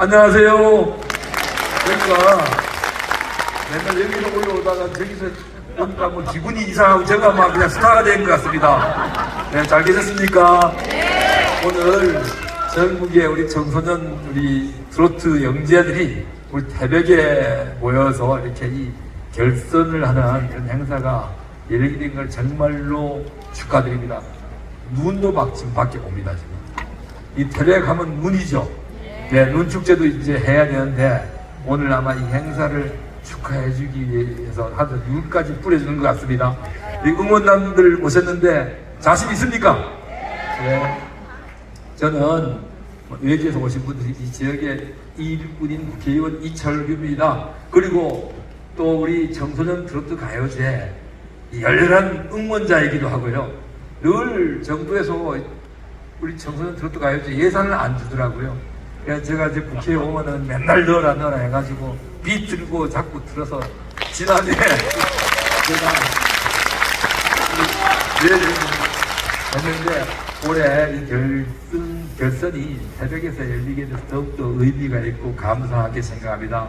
안녕하세요. 그러니까 맨날 여기로 올라오다가 저기서 뭔가 뭐 기분이 이상하고 제가 막 그냥 스타가 된 것 같습니다. 네, 잘 계셨습니까? 오늘 전국의 우리 청소년 우리 트로트 영재들이 우리 태백에 모여서 이렇게 이 결선을 하는 그런 행사가 된걸 정말로 축하드립니다. 눈도 막 지금 밖에 옵니다, 지금. 이 태백 하면 눈이죠. 네, 눈 축제도 이제 해야 되는데 오늘 아마 이 행사를 축하해 주기 위해서 아주 눈까지 뿌려주는 것 같습니다. 이 응원단들 오셨는데 자신 있습니까? 네. 저는 뭐 외지에서 오신 분들이 이 지역의 일꾼인 국회의원 이철규입니다. 그리고 또 우리 청소년 트로트 가요제 이 열렬한 응원자이기도 하고요. 늘 정부에서 우리 청소년 트로트 가요제 예산을 안 주더라고요. 그래서 제가 이제 국회에 오면은 맨날 넣어라 넣어라 해가지고 비 들고 자꾸 들어서 지난해 제가 네, 했는데 올해 이 결선, 결선이 새벽에서 열리게 돼서 더욱더 의미가 있고 감사하게 생각합니다.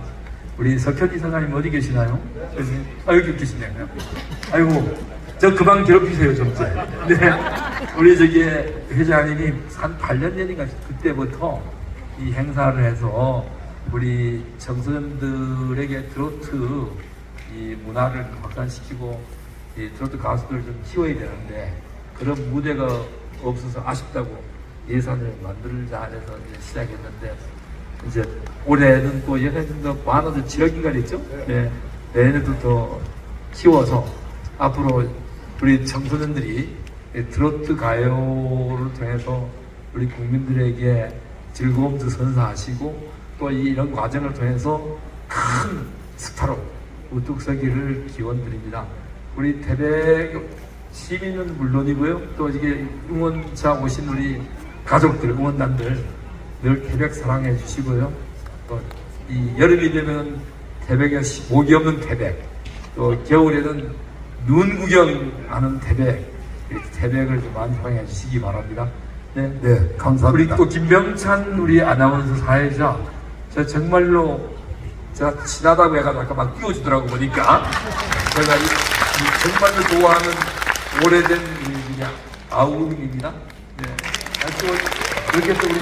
우리 석현이 사장님 어디 계시나요? 여기, 아, 여기 계시네요. 아이고, 저 그만 괴롭히세요, 좀. 네. 우리 저기 회장님이 한 8년 전인가 그때부터 이 행사를 해서 우리 청소년들에게 트로트 이 문화를 확산시키고 이 트로트 가수들을 좀 키워야 되는데 그런 무대가 없어서 아쉽다고 예산을 만들자 해서 이제 시작했는데 이제 올해는 또 좀더 많아서 7억인가 됐죠? 네. 내년에도 더 키워서 앞으로 우리 청소년들이 이 트로트 가요를 통해서 우리 국민들에게 즐거움도 선사하시고 또 이런 과정을 통해서 큰 스타로 우뚝 서기를 기원드립니다. 우리 태백 시민은 물론이고요. 또 이게 응원차 오신 우리 가족들, 응원단들 늘 태백 사랑해 주시고요. 또 이 여름이 되면 태백에 목이 없는 태백, 또 겨울에는 눈 구경하는 태백, 이렇게 태백을 좀 많이 사랑해 주시기 바랍니다. 네, 네, 감사합니다. 우리 또 김병찬 우리 아나운서 사회자, 저 정말로 제가 친하다고 해가지고 아까 막 띄워주더라고 보니까 제가 이, 이 정말로 좋아하는 오래된 이 그냥 아우입니다. 네. 아, 또 이렇게 또 우리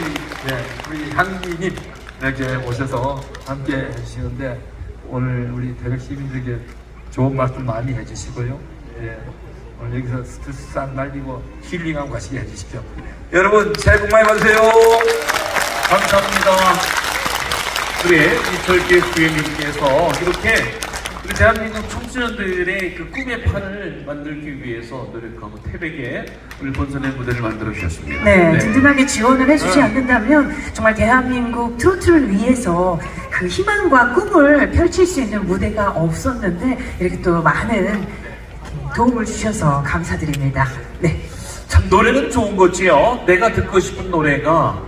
네, 우리 향기님 이렇게 오셔서 함께 해주시는데 오늘 우리 대백 시민들에게 좋은 말씀 많이 해주시고요. 예. 오늘 여기서 스트레스 싹 날리고 힐링하고 가시게 해주십시오. 여러분 새해 복 많이 받으세요. 감사합니다. 우리 이철기 부회님께서 이렇게 우리 대한민국 청소년들의 그 꿈의 판을 만들기 위해서 노력하고 태백에 우리 본선의 무대를 만들어 주셨습니다. 네, 든든하게 지원을 해주지 네. 않는다면 정말 대한민국 트로트를 위해서 그 희망과 꿈을 펼칠 수 있는 무대가 없었는데 이렇게 또 많은 도움을 주셔서 감사드립니다. 네. 참 노래는 좋은 거지요. 내가 듣고 싶은 노래가